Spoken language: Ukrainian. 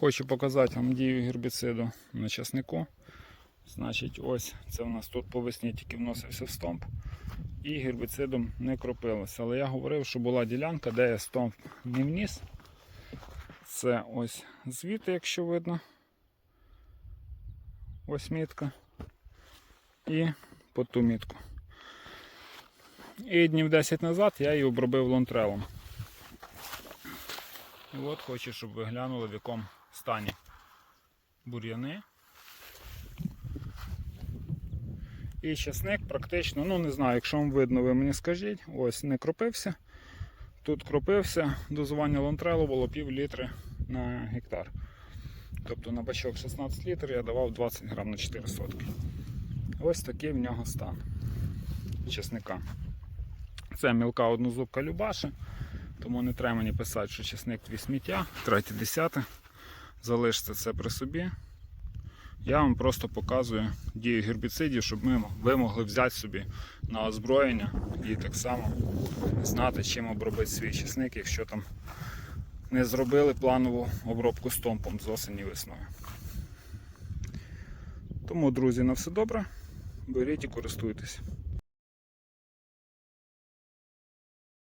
Хочу показати вам дію гербіциду на часнику. Значить, ось це у нас тут по весні тільки вносився в стомп. І гербіцидом не кропилося. Але я говорив, що була ділянка, де я стомп не вніс. Це ось звідти, якщо видно. Ось мітка. І по ту мітку. І днів 10 назад я її обробив лонтрелом. І от хочу, щоб ви глянули, в якому стані бур'яни. І часник практично, ну не знаю, якщо вам видно, ви мені скажіть, ось не кропився. Тут кропився, дозування лонтрелу було пів літри на гектар. Тобто на бачок 16 літрів я давав 20 грам на 4 сотки. Ось такий в нього стан чесника. Це мілка однозубка Любаша, тому не треба мені писати, що чесник твій сміття, третє десяте. Залиште це при собі. Я вам просто показую дію гербіцидів, щоб ми, ви могли взяти собі на озброєння і так само знати, чим обробити свій чесник, якщо там не зробили планову обробку стомпом з осені весною. Тому, друзі, на все добре. Беріть і користуйтесь.